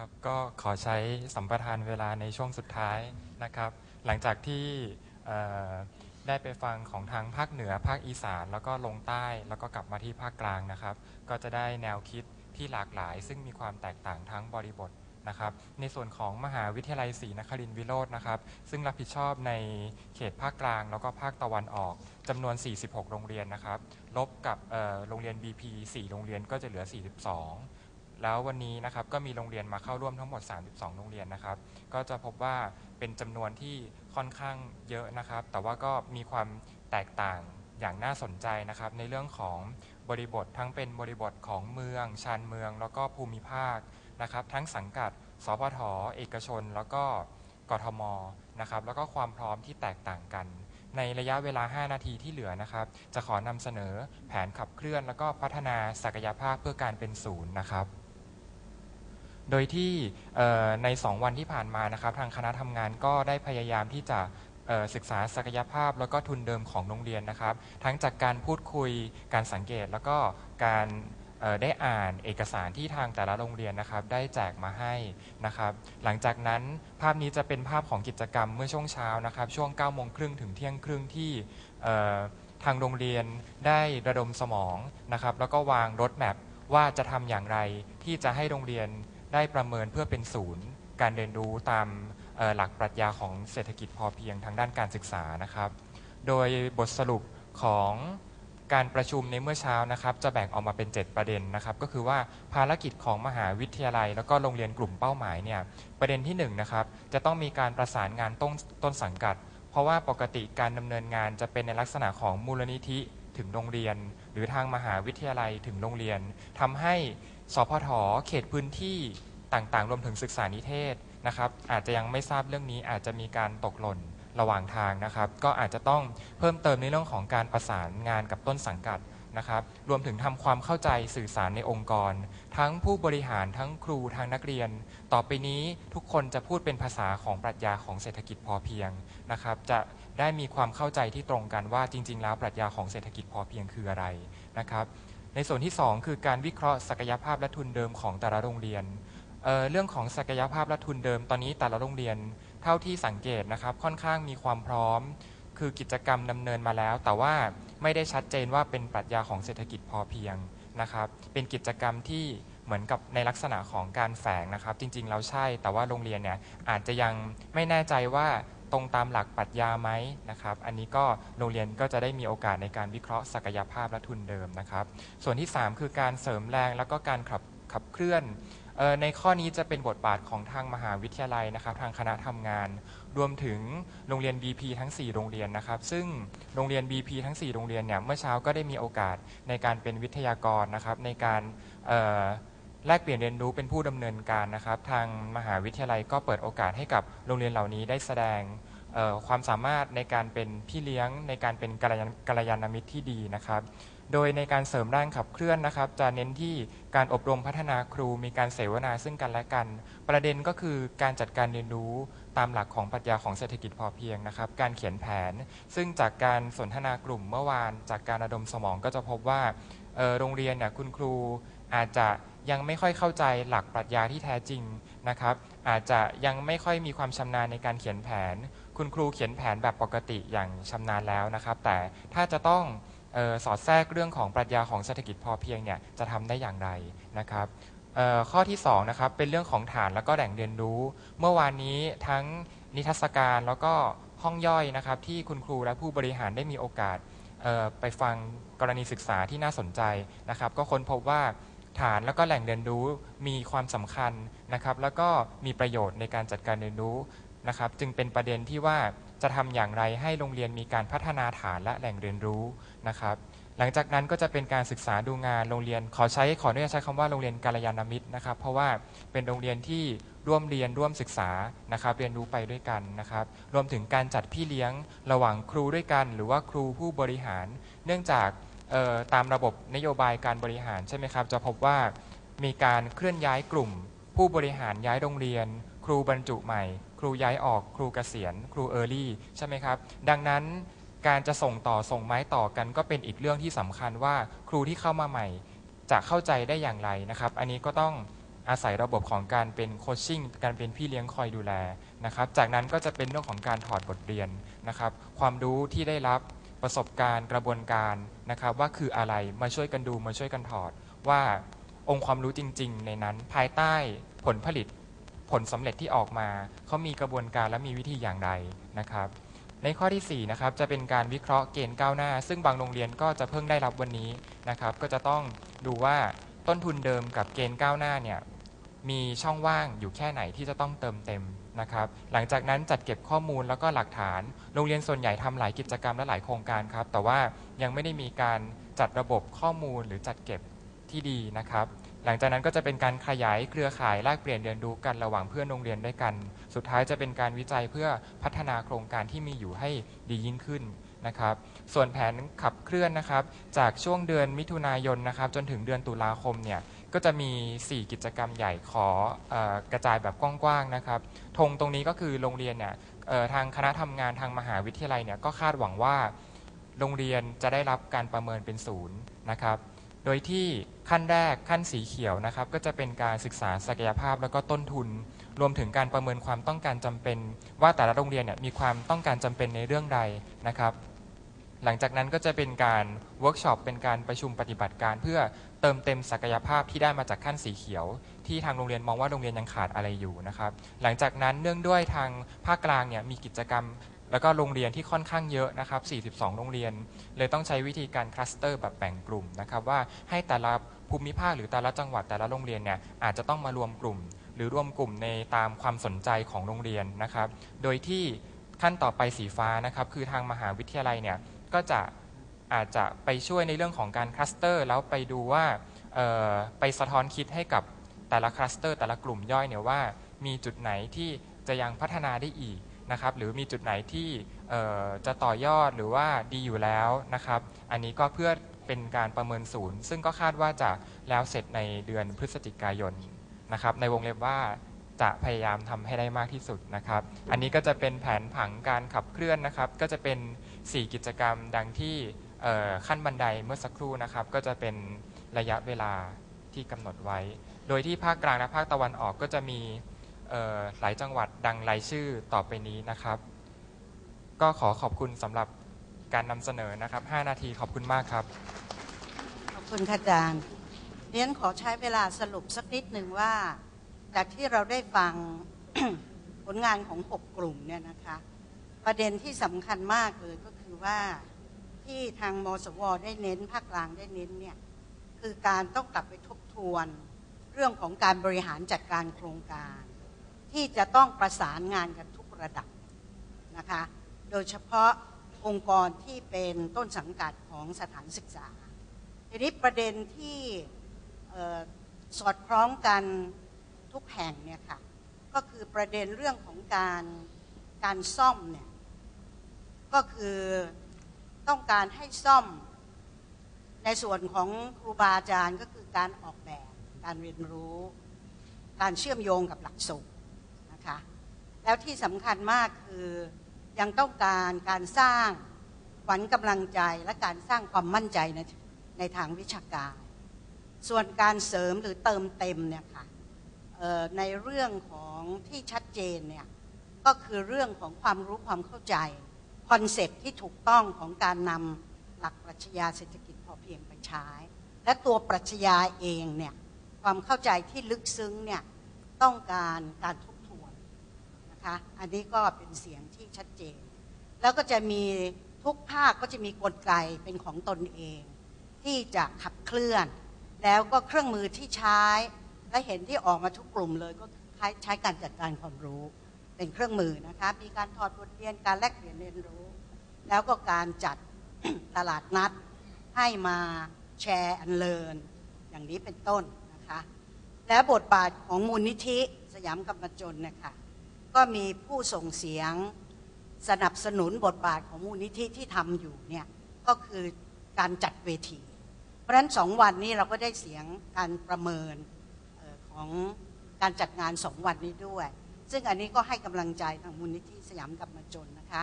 ครับก็ขอใช้สัมปทานเวลาในช่วงสุดท้ายนะครับ หลังจากที่ได้ไปฟังของทางภาคเหนือภาคอีสาน แล้วก็ลงใต้แล้วก็กลับมาที่ภาคกลางนะครับ ก็จะได้แนวคิดที่หลากหลาย ซึ่งมีความแตกต่างทั้งบริบทนะครับ ในส่วนของมหาวิทยาลัยศรีนครินทร์วิโรจน์นะครับ ซึ่งรับผิดชอบในเขตภาคกลาง แล้วก็ภาคตะวันออกจำนวน 46 โรงเรียนนะครับ ลบกับโรงเรียน BP 4 โรงเรียนก็จะเหลือ 42 แล้ววันนี้นะครับก็มีโรงเรียนมาเข้าร่วมทั้งหมด 32 โรงเรียนนะครับ ก็จะพบว่าเป็นจำนวนที่ค่อนข้างเยอะนะครับ แต่ว่าก็มีความแตกต่างอย่างน่าสนใจนะครับ ในเรื่องของบริบททั้งเป็นบริบทของเมืองชานเมือง แล้วก็ภูมิภาคนะครับ ทั้งสังกัดสพทเอกชน แล้วก็กทมนะครับ แล้วก็ความพร้อมที่แตกต่างกัน ในระยะเวลา 5 นาทีที่เหลือนะครับ จะขอนำเสนอแผนขับเคลื่อน แล้วก็พัฒนาศักยภาพเพื่อการเป็นศูนย์นะครับ โดยที่เอ่อใน 2 วันที่ผ่านมานะครับ ทางคณะทำงานก็ได้พยายามที่จะศึกษาศักยภาพแล้วก็ทุนเดิมของโรงเรียนนะครับ ทั้งจากการพูดคุยการสังเกตแล้วก็การได้อ่านเอกสารที่ทางแต่ละโรงเรียนนะครับ ได้แจกมาให้นะครับ หลังจากนั้นภาพนี้จะเป็นภาพของกิจกรรมเมื่อช่วงเช้านะครับ ช่วง9ก้าโมงครึ่งถึงเที่ยงครึ่งที่ทางโรงเรียนได้ระดมสมองนะครับ แล้วก็วางรถแมพว่าจะทำอย่างไรที่จะให้โรงเรียน ได้ประเมินเพื่อเป็นศูนย์ การเรียนรู้ตามหลักปรัชญาของเศรษฐกิจพอเพียงทางด้านการศึกษานะครับ โดยบทสรุปของการประชุมในเมื่อเช้านะครับ จะแบ่งออกมาเป็น 7 ประเด็นนะครับ ก็คือว่าภารกิจของมหาวิทยาลัย แล้วก็โรงเรียนกลุ่มเป้าหมายเนี่ยประเด็นที่1นงนะครับจะต้องมีการประสานงานต้นต้นสังกัด เพราะว่าปกติการดำเนินงานจะเป็นในลักษณะของมูลนิธิถึงโรงเรียน หรือทางมหาวิทยาลัยถึงโรงเรียนทำให้สพทเขตพื้นที่ ต่างๆ รวมถึงศึกษานิเทศนะครับ อาจจะยังไม่ทราบเรื่องนี้อาจจะมีการตกหล่นระหว่างทางนะครับ ก็อาจจะต้องเพิ่มเติมในเรื่องของการประสานงานกับต้นสังกัดนะครับ รวมถึงทำความเข้าใจสื่อสารในองค์กร ทั้งผู้บริหารทั้งครูทั้งนักเรียน ต่อไปนี้ทุกคนจะพูดเป็นภาษาของปรัชญาของเศรษฐกิจพอเพียงนะครับ จะได้มีความเข้าใจที่ตรงกันว่าจริง ๆ แล้วปรัชญาของเศรษฐกิจพอเพียงคืออะไรนะครับ ในส่วนที่ 2 คือการวิเคราะห์ศักยภาพและทุนเดิมของแต่ละโรงเรียน เอ่อเรื่องของศักยภาพและทุนเดิมตอนนี้แต่ละโรงเรียนเท่าที่สังเกตนะครับค่อนข้างมีความพร้อม คือกิจกรรมดำเนินมาแล้ว แต่ว่าไม่ได้ชัดเจนว่าเป็นปรัชญาของเศรษฐกิจพอเพียงนะครับ เป็นกิจกรรมที่เหมือนกับในลักษณะของการแฝงนะครับ จริงๆแล้วใช่ แต่ว่าโรงเรียนเนี่ยอาจจะยังไม่แน่ใจว่าตรงตามหลักปรัชญาไหมนะครับ อันนี้ก็โรงเรียนก็จะได้มีโอกาสในการวิเคราะห์ศักยภาพและทุนเดิมนะครับ ส่วนที่ 3 คือการเสริมแรงแล้วก็การขับ ขับเคลื่อนออในข้อนี้จะเป็นบทบาทของทางมหาวิทยาลัยนะครับ ทางคณะทำงาน รวมถึงโรงเรียน BP ทั้ง 4 โรงเรียนนะครับ ซึ่งโรงเรียน BP ทั้ง 4 โรงเรียนเนี่ยเมื่อเช้าก็ได้มีโอกาสในการเป็นวิทยากรนะครับ ในการแลกเปลี่ยนเรียนรู้เป็นผู้ดำเนินการนะครับ ทางมหาวิทยาลัยก็เปิดโอกาสให้กับโรงเรียนเหล่านี้ได้แสดง เอ่อความสามารถในการเป็นพี่เลี้ยง ในการเป็นกัลยาณกัลยาณมิตรที่ดีนะครับ โดยในการเสริมแรงขับเคลื่อนนะครับ จะเน้นที่การอบรมพัฒนาครูมีการเสวนาซึ่งกันและกัน ประเด็นก็คือการจัดการเรียนรู้ตามหลักของปรัชญาของเศรษฐกิจพอเพียงนะครับ การเขียนแผน ซึ่งจากการสนทนากลุ่มเมื่อวาน จากการระดมสมองก็จะพบว่าโรงเรียนเนี่ยคุณครูอาจจะยังไม่ค่อยเข้าใจหลักปรัชญาที่แท้จริงนะครับ อาจจะยังไม่ค่อยมีความชำนาญในการเขียนแผน คุณครูเขียนแผนแบบปกติอย่างชำนาญแล้วนะครับ แต่ถ้าจะต้องออสอดแทรกเรื่องของปรัชญาของเศรษฐกิจพอเพียงเนี่ยจะทำได้อย่างไรนะครับข้อที่2นะครับเป็นเรื่องของฐานแล้วก็แหล่งเรียนรู้ เมื่อวานนี้ทั้งนิทรรศการแล้วก็ห้องย่อยนะครับ ที่คุณครูและผู้บริหารได้มีโอกาสไปฟังกรณีศึกษาที่น่าสนใจนะครับ ก็ค้นพบว่าฐานแล้วก็แหล่งเรียนรู้มีความสำคัญนะครับ แล้วก็มีประโยชน์ในการจัดการเรียนรู้ นะครับ จึงเป็นประเด็นที่ว่าจะทำอย่างไรให้โรงเรียนมีการพัฒนาฐานและแหล่งเรียนรู้นะครับ หลังจากนั้นก็จะเป็นการศึกษาดูงานโรงเรียนขอใช้ขออนุญาตใช้คำว่าโรงเรียนกาลยานามิตรนะครับ เพราะว่าเป็นโรงเรียนที่ร่วมเรียนร่วมศึกษานะครับเรียนรู้ไปด้วยกันนะครับ รวมถึงการจัดพี่เลี้ยงระหว่างครูด้วยกัน หรือว่าครูผู้บริหาร เนื่องจากตามระบบนโยบายการบริหารใช่ไหมครับ จะพบว่ามีการเคลื่อนย้ายกลุ่ม ผู้บริหารย้ายโรงเรียน ครูบรรจุใหม่ รูย้ายออกครูเกษียณ ครูเออร์ลี่ใช่ไหมครับ ดังนั้นการจะส่งต่อส่งไม้ต่อกันก็เป็นอีกเรื่องที่สำคัญว่าครูที่เข้ามาใหม่จะเข้าใจได้อย่างไรนะครับ อันนี้ก็ต้องอาศัยระบบของการเป็นโคชชิ่งการเป็นพี่เลี้ยงคอยดูแลนะครับ จากนั้นก็จะเป็นเรื่องของการถอดบทเรียนนะครับ ความรู้ที่ได้รับประสบการณ์กระบวนการนะครับ ว่าคืออะไรมาช่วยกันดูมาช่วยกันถอดว่าองค์ความรู้จริง ๆ ในนั้นภายใต้ผลผลิต ผลสำเร็จที่ออกมา เขามีกระบวนการและมีวิธีอย่างไรนะครับ ในข้อที่4นะครับจะเป็นการวิเคราะห์เกณฑ์ก้าวหน้า ซึ่งบางโรงเรียนก็จะเพิ่งได้รับวันนี้นะครับ ก็จะต้องดูว่าต้นทุนเดิมกับเกณฑ์ก้าวหน้าเนี่ยมีช่องว่างอยู่แค่ไหนที่จะต้องเติมเต็มนะครับ หลังจากนั้นจัดเก็บข้อมูลแล้วก็หลักฐาน โรงเรียนส่วนใหญ่ทำหลายกิจกรรมและหลายโครงการครับ แต่ว่ายังไม่ได้มีการจัดระบบข้อมูลหรือจัดเก็บที่ดีนะครับ หลังจากนั้นก็จะเป็นการขยายเครือข่ายแลกเปลี่ยนเรียนรู้กันระหว่างเพื่อนโรงเรียนด้วยกัน สุดท้ายจะเป็นการวิจัยเพื่อพัฒนาโครงการที่มีอยู่ให้ดียิ่งขึ้นนะครับ ส่วนแผนขับเคลื่อนนะครับ จากช่วงเดือนมิถุนายนนะครับ จนถึงเดือนตุลาคมเนี่ยก็จะมี 4 กิจกรรมใหญ่ขอออกระจายแบบกว้างๆนะครับธงตรงนี้ก็คือโรงเรียนเนี่ยทางคณะทำงานทางมหาวิทยาลัยเนี่ยก็คาดหวังว่า โรงเรียนจะได้รับการประเมินเป็นศูนย์นะครับ โดยที่ขั้นแรกขั้นสีเขียวนะครับก็จะเป็นการศึกษาศักยภาพแล้วก็ต้นทุน รวมถึงการประเมินความต้องการจำเป็น ว่าแต่ละโรงเรียนเนี่ยมีความต้องการจำเป็นในเรื่องใดนะครับ หลังจากนั้นก็จะเป็นการเวิร์กช็อปเป็นการประชุมปฏิบัติการ เพื่อเติมเต็มศักยภาพที่ได้มาจากขั้นสีเขียว ที่ทางโรงเรียนมองว่าโรงเรียนยังขาดอะไรอยู่นะครับ หลังจากนั้นเนื่องด้วยทางภาคกลางเนี่ยมีกิจกรรม แล้วก็โรงเรียนที่ค่อนข้างเยอะนะครับ 42 โรงเรียน เลยต้องใช้วิธีการคลัสเตอร์แบบแบ่งกลุ่มนะครับว่าให้แต่ละภูมิภาคหรือแต่ละจังหวัดแต่ละโรงเรียนเนี่ยอาจจะต้องมารวมกลุ่ม หรือรวมกลุ่มในตามความสนใจของโรงเรียนนะครับ โดยที่ขั้นต่อไปสีฟ้านะครับคือทางมหาวิทยาลัยเนี่ยก็จะอาจจะไปช่วยในเรื่องของการคลัสเตอร์แล้วไปดูว่าไปสะท้อนคิดให้กับแต่ละคลัสเตอร์แต่ละกลุ่มย่อยเนี่ยว่ามีจุดไหนที่จะยังพัฒนาได้อีก นะครับหรือมีจุดไหนที่จะต่อยอดหรือว่าดีอยู่แล้วนะครับ อันนี้ก็เพื่อเป็นการประเมินศูนย์ ซึ่งก็คาดว่าจะแล้วเสร็จในเดือนพฤศจิกายนนะครับในวงเล็บว่าจะพยายามทำให้ได้มากที่สุดนะครับ อันนี้ก็จะเป็นแผนผังการขับเคลื่อนนะครับ ก็จะเป็น 4 กิจกรรมดังที่ขั้นบันไดเมื่อสักครู่นะครับ ก็จะเป็นระยะเวลาที่กำหนดไว้ โดยที่ภาคกลางและภาคตะวันออกก็จะมี หลายจังหวัดดังรายชื่อต่อไปนี้นะครับ ก็ขอขอบคุณสำหรับการนำเสนอนะครับ 5 นาทีขอบคุณมากครับ ขอบคุณค่ะอาจารย์เรียนขอใช้เวลาสรุปสักนิดหนึ่งว่า จากที่เราได้ฟัง ผลงานของ 6 กลุ่มเนี่ยนะคะ ประเด็นที่สำคัญมากเลยก็คือว่าที่ทางมสวได้เน้นภาคกลางได้เน้นเนี่ยคือการต้องกลับไปทบทวน เรื่องของการบริหารจัดการโครงการ ที่จะต้องประสานงานกันทุกระดับนะคะ โดยเฉพาะองค์กรที่เป็นต้นสังกัดของสถานศึกษา ทีนี้ประเด็นที่สอดคล้องกันทุกแห่งเนี่ยค่ะ ก็คือประเด็นเรื่องของการการซ่อมเนี่ย ก็คือต้องการให้ซ่อมในส่วนของครูบาอาจารย์ก็คือการออกแบบ การเรียนรู้ การเชื่อมโยงกับหลักสูตร แล้วที่สำคัญมากคือยังต้องการการสร้างขวัญกำลังใจและการสร้างความมั่นใจในในทางวิชาการ ส่วนการเสริมหรือเติมเต็มเนี่ยค่ะในเรื่องของที่ชัดเจนเนี่ยก็คือเรื่องของความรู้ความเข้าใจคอนเซปต์ที่ถูกต้องของการนำหลักปรัชญาเศรษฐกิจพอเพียงไปใช้ และตัวปรัชญาเองเนี่ยความเข้าใจที่ลึกซึ้งเนี่ยต้องการการทบ นะคะ อันนี้ก็เป็นเสียงที่ชัดเจน แล้วก็จะมีทุกภาคก็จะมีกลไกเป็นของตนเอง ที่จะขับเคลื่อน แล้วก็เครื่องมือที่ใช้และเห็นที่ออกมาทุกกลุ่มเลยก็ใช้การจัดการความรู้เป็นเครื่องมือนะคะมีการถอดบทเรียนการแลกเปลี่ยนเรียนรู้ แล้วก็การจัดตลาดนัด ให้มาแชร์อันเลินอย่างนี้เป็นต้นนะคะ และบทบาทของมูลนิธิสยามกรรมจนนะคะ ก็มีผู้ส่งเสียงสนับสนุนบทบาทของมูลนิธิที่ทำอยู่เนี่ยก็คือการจัดเวที เพราะฉะนั้นสองวันนี้เราก็ได้เสียงการประเมินออของการจัดงานสองวันนี้ด้วย ซึ่งอันนี้ก็ให้กำลังใจทางมูลนิธิสยามกรรมจนนะคะ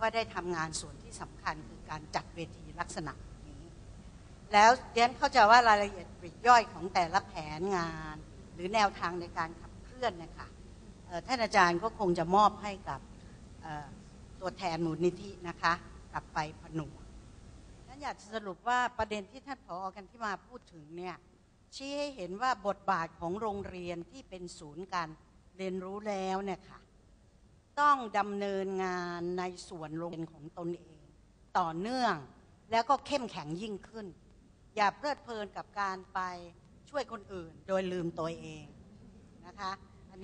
ว่าได้ทำงานส่วนที่สำคัญคือการจัดเวทีลักษณะนี้ แล้วเรียนเข้าใจว่ารายละเอียดปลีกย่อยของแต่ละแผนงาน หรือแนวทางในการขับเคลื่อนนะคะ ท่านอาจารย์ก็คงจะมอบให้กับตัวแทนมูลนิธินะคะกลับไปผนวกนั้นอยากจะสรุปว่าประเด็นที่ท่านผอกันที่มาพูดถึงเนี่ยชี้ให้เห็นว่าบทบาทของโรงเรียนที่เป็นศูนย์การเรียนรู้แล้วเนี่ยค่ะต้องดำเนินงานในส่วนโรงเรียนของตนเอง ต่อเนื่องแล้วก็เข้มแข็งยิ่งขึ้น อย่าเพลิดเพลินกับการไปช่วยคนอื่น โดยลืมตัวเองนะคะ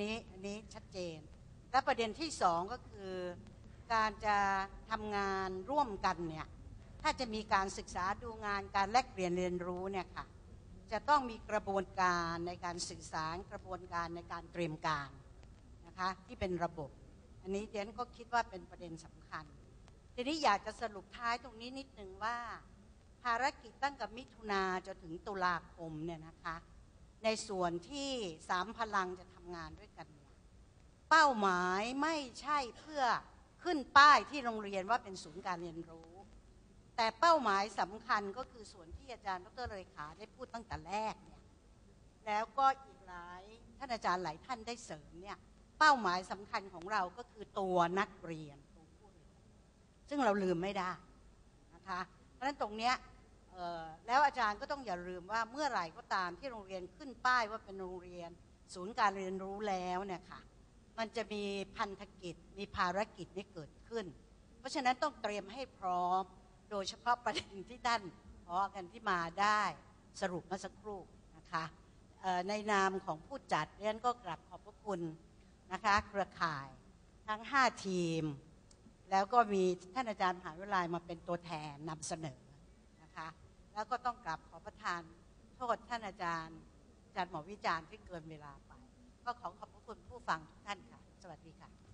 นี้อันนี้ชัดเจน และประเด็นที่สองก็คือการจะทำงานร่วมกันเนี่ยถ้าจะมีการศึกษาดูงานการแลกเปลี่ยนเรียนรู้เนี่ยค่ะจะต้องมีกระบวนการในการสื่อสารกระบวนการในการเตรียมการนะคะที่เป็นระบบ อันนี้เดนก็คิดว่าเป็นประเด็นสำคัญ ทีนี้อยากจะสรุปท้ายตรงนี้นิดนึงว่า ภารกิจตั้งแต่มิถุนาจนถึงตุลาคมเนี่ยนะคะ ในส่วนที่สามพลังจะทำงานด้วยกัน เป้าหมายไม่ใช่เพื่อขึ้นป้ายที่โรงเรียนว่าเป็นศูนย์การเรียนรู้ แต่เป้าหมายสำคัญก็คือส่วนที่อาจารย์ดรเลขาได้พูดตั้งแต่แรกเนี่ยแล้วก็อีกหลายท่านอาจารย์หลายท่านได้เสริมเนี่ยเป้าหมายสำคัญของเราก็คือตัวนักเรียนตัวผู้เรียนซึ่งเราลืมไม่ได้นะคะเพราะฉะนั้นตรงเนี้ย แล้วอาจารย์ก็ต้องอย่าลืมว่าเมื่อไหร่ก็ตามที่โรงเรียนขึ้นป้ายว่าเป็นโรงเรียน ศูนย์การเรียนรู้แล้วเนี่ยค่ะมันจะมีพันธกิจมีภารกิจนี้เกิดขึ้น เพราะฉะนั้นต้องเตรียมให้พร้อม โดยเฉพาะประเด็นที่ท่านพอกันที่มาได้สรุปเมื่อสักครู่นะคะในนามของผู้จัดเรียนก็กราบขอบพระคุณนะคะเครือข่ายทั้ง 5 ทีม แล้วก็มีท่านอาจารย์มหาวิทยาลัยมาเป็นตัวแทนนำเสนอ แล้วก็ต้องกลับขอประทานโทษท่านอาจารย์อาจารย์หมอวิจารณ์ที่เกินเวลาไป ก็ขอขอบพระคุณผู้ฟังทุกท่านค่ะ สวัสดีค่ะ